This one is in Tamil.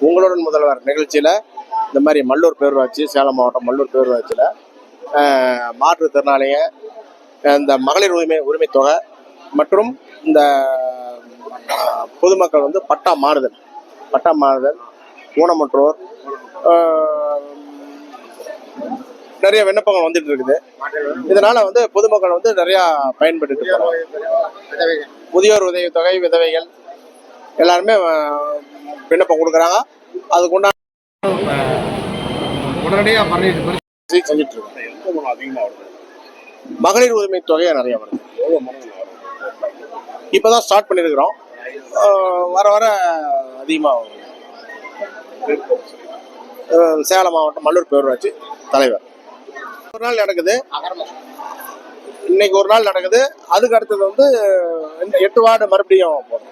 உங்களுடன் முதல்வர் நிகழ்ச்சியில் இந்த மாதிரி மல்லூர் பேரூராட்சி சேலம் மாவட்டம் மல்லூர் பேரூராட்சியில் ஆஹ், மாற்றுத்திறனாளிங்க இந்த மகளிர் உரிமை உரிமை தொகை மற்றும் இந்த பொதுமக்கள் வந்து பட்டா மாறுதல் பட்டா மாறுதல் ஊனமுற்றோர் நிறைய விண்ணப்பங்கள் வந்துட்டு இருக்குது. இதனால வந்து பொதுமக்கள் வந்து நிறைய பயன்பட்டு முதியோர் உதவி தொகை விதவைகள் எல்லாருமே விண்ணப்பம் கொடுக்குறாங்க. அதுக்கு உண்டான உடனடியாக செஞ்சுட்டு இருக்கோம் அதிகமாக வருது? மகளிர் உரிமை தொகையை நிறைய வருது. இப்போதான் ஸ்டார்ட் பண்ணியிருக்கிறோம் வர வர அதிகமாக சேலம் மாவட்டம் மல்லூர் பேரூராட்சி தலைவர். ஒரு நாள் நடக்குது. இன்னைக்கு ஒரு நாள் நடக்குது. அதுக்கு அடுத்தது வந்து எட்டு வார்டு மறுபடியும் போடுறோம்.